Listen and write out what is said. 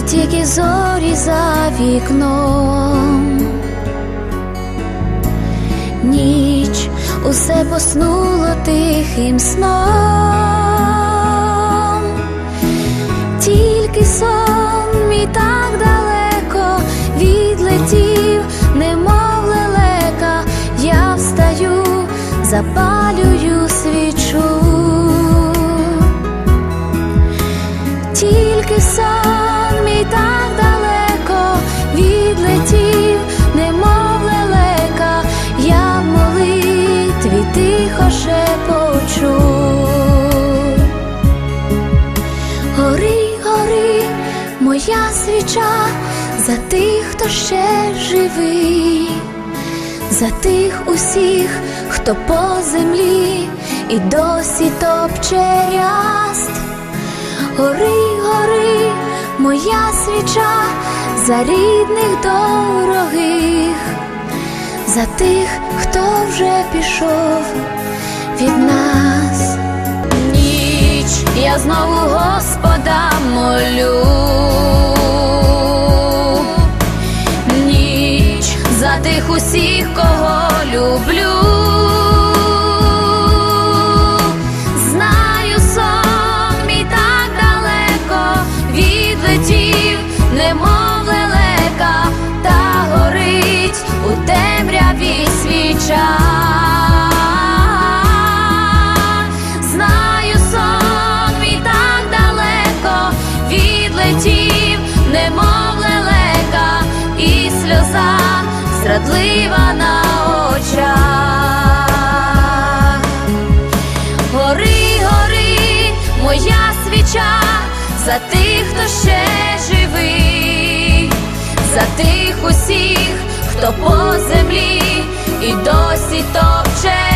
тільки зорі за вікном. Ніч усе поснуло тихим сном, тільки сон мій так далеко відлетів, немов лелека, я встаю, запалюю свічу. Моя свіча за тих, хто ще живий, за тих усіх, хто по землі і досі топче ряст. Гори, гори, моя свіча за рідних дорогих, за тих, хто вже пішов знову Господа молю. Ніч за тих усіх, кого люблю. Сльоза зрадлива на очах. Гори, гори, моя свіча за тих, хто ще живий, за тих усіх, хто по землі і досі топче